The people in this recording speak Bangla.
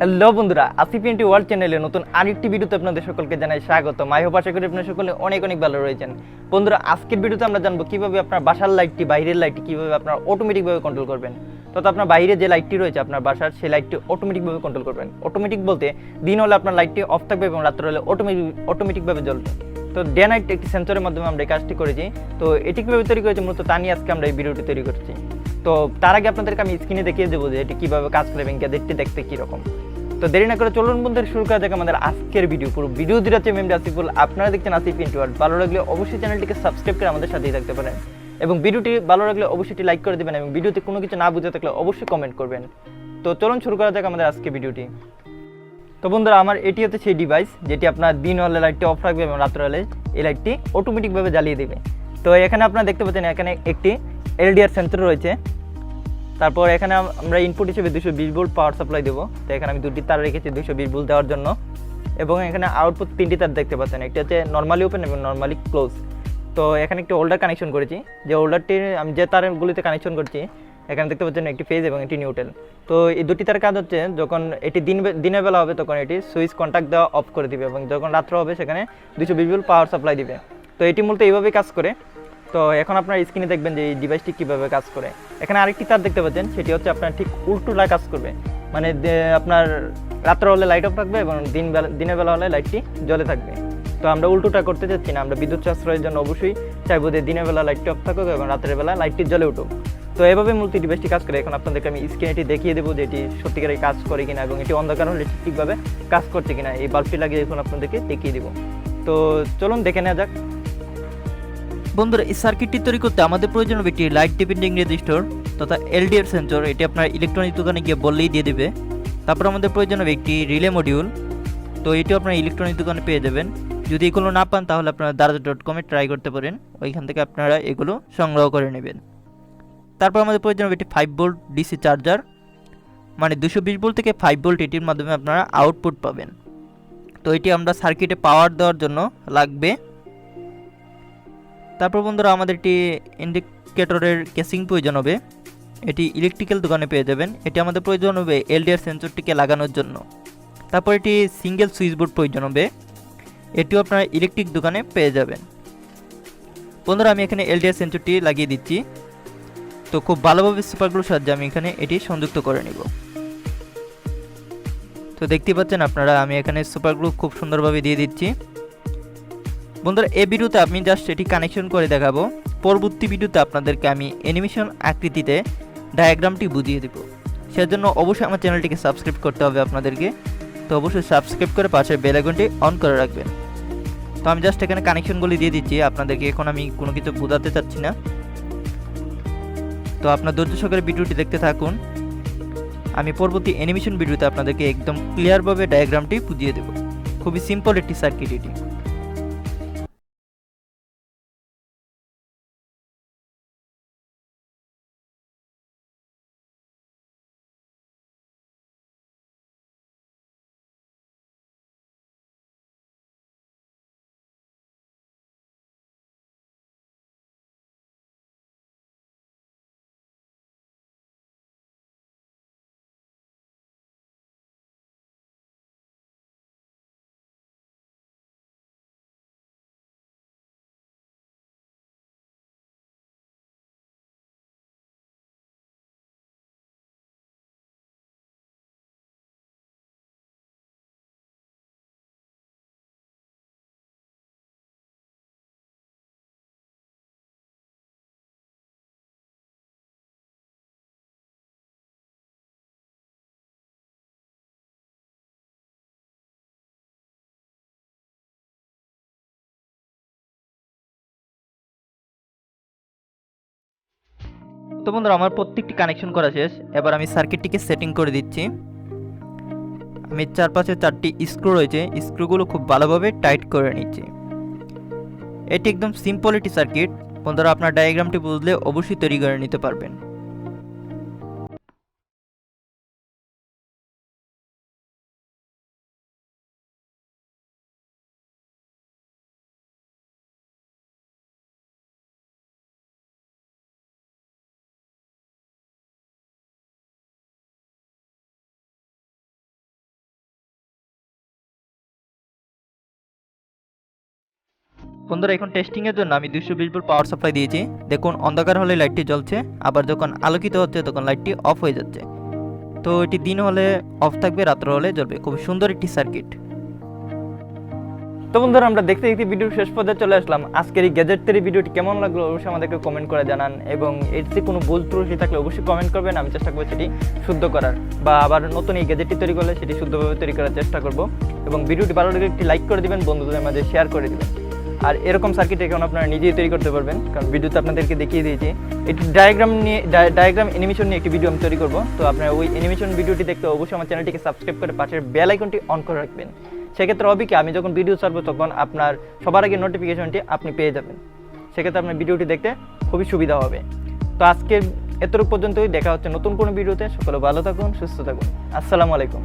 হ্যালো বন্ধুরা আসিফ টোয়েন্টি ওয়ার্ল্ড চ্যানেলে নতুন আরেকটি ভিডিওতে আপনাদের সকলকে জানাই স্বাগত মাই হোপ আশা করি আপনারা সকলে অনেক অনেক ভালো রয়েছেন। বন্ধুরা, আজকের ভিডিওতে আমরা জানব কীভাবে আপনার বাসার লাইটটি বাইরের লাইটটি কীভাবে আপনার অটোমেটিকভাবে কন্ট্রোল করবেন। তথা আপনার বাইরে যে লাইটটি রয়েছে আপনার বাসার, সেই লাইটটি অটোমেটিকভাবে কন্ট্রোল করবেন। অটোমেটিক বলতে দিন হলে আপনার লাইটটি অফ থাকবে এবং রাত্রে হলে অটোমেটিক অটোমেটিকভাবে জ্বলবে। তো ডে নাইট একটি সেন্সরের মাধ্যমে আমরা এই কাজটি করেছি। তো এটি কীভাবে তৈরি করেছি মূলত তা নিয়ে আজকে আমরা এই ভিডিওটি তৈরি করছি। তো তার আগে আপনাদেরকে আমি স্ক্রিনে দেখিয়ে দেবো যে এটি কীভাবে কাজ করে এবং গ্যাজেটটি দেখতে কীরকম। তো দেরি না করে চলুন বন্ধুদের শুরু করা যাক আমাদের আজকের ভিডিও পুরো ভিডিও দিতে হচ্ছে মেমরি আসিফুল আপনারা দেখছেন আসিফ ইন্টুয়ার্ড ভালো লাগলে অবশ্যই চ্যানেলটিকে সাবস্ক্রাইব করে আমাদের সাথেই থাকতে পারেন। এবং ভিডিওটি ভালো লাগলে অবশ্যই লাইক করে দেবেন এবং ভিডিওতে কোনো কিছু না বুঝে থাকলে অবশ্যই কমেন্ট করবেন। তো চলুন শুরু করা যাক আমাদের আজকে ভিডিওটি তো বন্ধুরা, আমার এটি হচ্ছে সেই ডিভাইস যেটি আপনার দিন হলে লাইটটি অফ রাখবে এবং রাত্রে হলে এই লাইটটি অটোমেটিকভাবে জ্বালিয়ে দেবে। তো এখানে আপনারা দেখতে পাচ্ছেন, এখানে একটি এলডিআর সেন্সর রয়েছে। তারপর এখানে আমরা ইনপুট হিসেবে দুশো বিশ ভোল্ট পাওয়ার সাপ্লাই দেবো। তো এখানে আমি দুটি তার রেখেছি দুশো বিশ ভোল্ট দেওয়ার জন্য। এবং এখানে আউটপুট তিনটি তার দেখতে পাচ্ছেন। একটি হচ্ছে নর্মালি ওপেন এবং নর্মালি ক্লোজ তো এখানে একটি হোল্ডার কানেকশন করেছি। যে হোল্ডারটির আমি যে তারগুলিতে কানেকশন করছি, এখানে দেখতে পাচ্ছেন একটি ফেজ এবং একটি নিউট্রাল তো এই দুটি তার কাজ হচ্ছে, যখন এটি দিন দিনের বেলা হবে, তখন এটি সুইচ কন্ট্যাক্ট দেওয়া অফ করে দিবে এবং যখন রাত্র হবে, সেখানে দুশো বিশ ভোল্ট পাওয়ার সাপ্লাই দিবে। তো এটি মূলত এইভাবেই কাজ করে। তো এখন আপনার স্ক্রিনে দেখবেন যে এই ডিভাইসটি কীভাবে কাজ করে। এখানে আরেকটি তার দেখতে পাচ্ছেন, সেটি হচ্ছে আপনার ঠিক উল্টোলা কাজ করবে। মানে আপনার রাত্রে হলে লাইট অফ থাকবে এবং দিন বেলা, দিনের বেলা হলে লাইটটি জ্বলে থাকবে। তো আমরা উল্টোটা করতে চাচ্ছি না, আমরা বিদ্যুৎ সাশ্রয়ের জন্য অবশ্যই চাইব যে দিনের বেলা লাইটটি অফ থাকুক এবং রাতের বেলা লাইটটি জ্বলে উঠুক। তো এভাবে মূলত ডিভাইসটি কাজ করে। এখন আপনাদেরকে আমি স্ক্রিনে এটি দেখিয়ে দেবো যে এটি সত্যিকারের কাজ করে কিনা এবং এটি অন্ধকার হলে ঠিকভাবে কাজ করছে কিনা। এই বাল্বটি লাগিয়ে এখন আপনাদেরকে দেখিয়ে দেবো। তো চলুন দেখে নেওয়া যাক। বন্ধুরা, এই সার্কিটটি তৈরি করতে আমাদের প্রয়োজন হবে একটি লাইট ডিপেন্ডিং রেজিস্টর তথা এলডিআর সেন্সর এটি আপনার ইলেকট্রনিক দোকানে গিয়ে বললেই দিয়ে দেবে। তারপর আমাদের প্রয়োজন হবে একটি রিলে মডিউল তো এটিও আপনার ইলেকট্রনিক দোকানে পেয়ে যাবেন। যদি এগুলো না পান, তাহলে আপনারা দারাজ ডট কমে ট্রাই করতে পারেন। ওইখান থেকে আপনারা এগুলো সংগ্রহ করে নেবেন। তারপর আমাদের প্রয়োজন হবে একটি ফাইভ ভোল্ট ডিসি চার্জার মানে দুশো বিশ ভোল্ট থেকে ফাইভ ভোল্ট এটির মাধ্যমে আপনারা আউটপুট পাবেন। তো এটি আমরা সার্কিটে পাওয়ার দেওয়ার জন্য লাগবে। তারপর বন্ধুরা আমাদের একটি ইন্ডিকেটরের কেসিং প্রয়োজন হবে। এটি ইলেকট্রিক্যাল দোকানে পেয়ে যাবেন। এটি আমাদের প্রয়োজন হবে এলডিআর সেন্সরটিকে লাগানোর জন্য। তারপর এটি সিঙ্গেল সুইচ বোর্ড প্রয়োজন হবে। এটিও আপনারা ইলেকট্রিক দোকানে পেয়ে যাবেন। বন্ধুরা, আমি এখানে এলডিআর সেন্সরটি লাগিয়ে দিচ্ছি। তো খুব ভালোভাবে সুপারগুলোর সাহায্যে আমি এখানে এটি সংযুক্ত করে নিব। তো দেখতে পাচ্ছেন, আপনারা, আমি এখানে সুপারগ্লু খুব সুন্দরভাবে দিয়ে দিচ্ছি। বন্ধুরা, এই ভিডিওতে আমি জাস্ট এটি কানেকশন করে দেখাবো। পরবর্তী ভিডিওতে আপনাদেরকে আমি অ্যানিমেশন আকৃতিতে ডায়াগ্রামটি বুঝিয়ে দেব। সেজন্য অবশ্যই আমার চ্যানেলটিকে সাবস্ক্রাইব করতে হবে আপনাদেরকে। তো অবশ্যই সাবস্ক্রাইব করে পাশে বেল আইকনটি অন করে রাখবেন। তো আমি জাস্ট এখানে কানেকশনগুলি দিয়ে দিচ্ছি। আপনাদেরকে এখন আমি কোনো কিছু বোঝাতে চাচ্ছি না। তো আপনার ধৈর্য সহকারে ভিডিওটি দেখতে থাকুন। আমি পরবর্তী অ্যানিমেশন ভিডিওতে আপনাদেরকে একদম ক্লিয়ারভাবে ডায়াগ্রামটি বুঝিয়ে দেব। খুবই সিম্পল একটি সার্কিট এটি। তো বন্ধুরা, আমার প্রত্যেকটি কানেকশন করা শেষ। এবার আমি সার্কিটটিকে সেটিং করে দিচ্ছি। আমি চারপাশে চারটি স্ক্রু রয়েছে। স্ক্রুগুলো খুব ভালোভাবে টাইট করে নিচ্ছি। এটি একদম সিম্পল একটি সার্কিট বন্ধুরা, আপনার ডায়াগ্রামটি বুঝলে অবশ্যই তৈরি করে নিতে পারবেন। বন্ধুরা, এখন টেস্টিং এর জন্য আমি দুশো বিশ ভোল্ট পাওয়ার সাপ্লাই দিয়েছি। দেখুন, অন্ধকার হলে লাইটটি জ্বলছে, আবার যখন আলোকিত হচ্ছে, তখন লাইটটি অফ হয়ে যাচ্ছে। তো এটি দিন হলে অফ থাকবে, রাত্র হলে জ্বলবে। খুব সুন্দর একটি সার্কিট তো বন্ধুরা, আমরা দেখতে দেখতে ভিডিও শেষ পর্যায়ে চলে আসলাম। আজকের এই গ্যাজেট তৈরি ভিডিওটি কেমন লাগল অবশ্যই আমাদেরকে কমেন্ট করে জানান। এবং এর যে কোনো ভুল ত্রুটি থাকলে অবশ্যই কমেন্ট করবেন। আমি চেষ্টা করব সেটি শুদ্ধ করার। বা আবার নতুন এই গ্যাজেটটি তৈরি করলে সেটি শুদ্ধভাবে তৈরি করার চেষ্টা করব। এবং ভিডিওটি ভালো লাগলে একটি লাইক করে দিবেন, বন্ধুদের মাঝে শেয়ার করে দিবেন। আর এরকম সার্কিট এখন আপনারা নিজেই তৈরি করতে পারবেন। কারণ ভিডিওতে আপনাদেরকে দেখিয়ে দিয়েছি। একটি ডায়াগ্রাম নিয়ে ডায়াগ্রাম অ্যানিমেশন নিয়ে একটি ভিডিও আমি তৈরি করব। তো আপনারা ওই অ্যানিমেশন ভিডিওটি দেখতে অবশ্যই আমার চ্যানেলটিকে সাবস্ক্রাইব করে পাশের বেল আইকনটি অন করে রাখবেন। সেক্ষেত্রে হবে কি, আমি যখন ভিডিও ছাড়বো তখন আপনার সবার আগে নোটিফিকেশনটি আপনি পেয়ে যাবেন। সেক্ষেত্রে আপনার ভিডিওটি দেখতে খুবই সুবিধা হবে। তো আজকে এতটুকু পর্যন্তই, দেখা হচ্ছে নতুন কোনো ভিডিওতে সকলে ভালো থাকুন, সুস্থ থাকুন। আসসালামু আলাইকুম।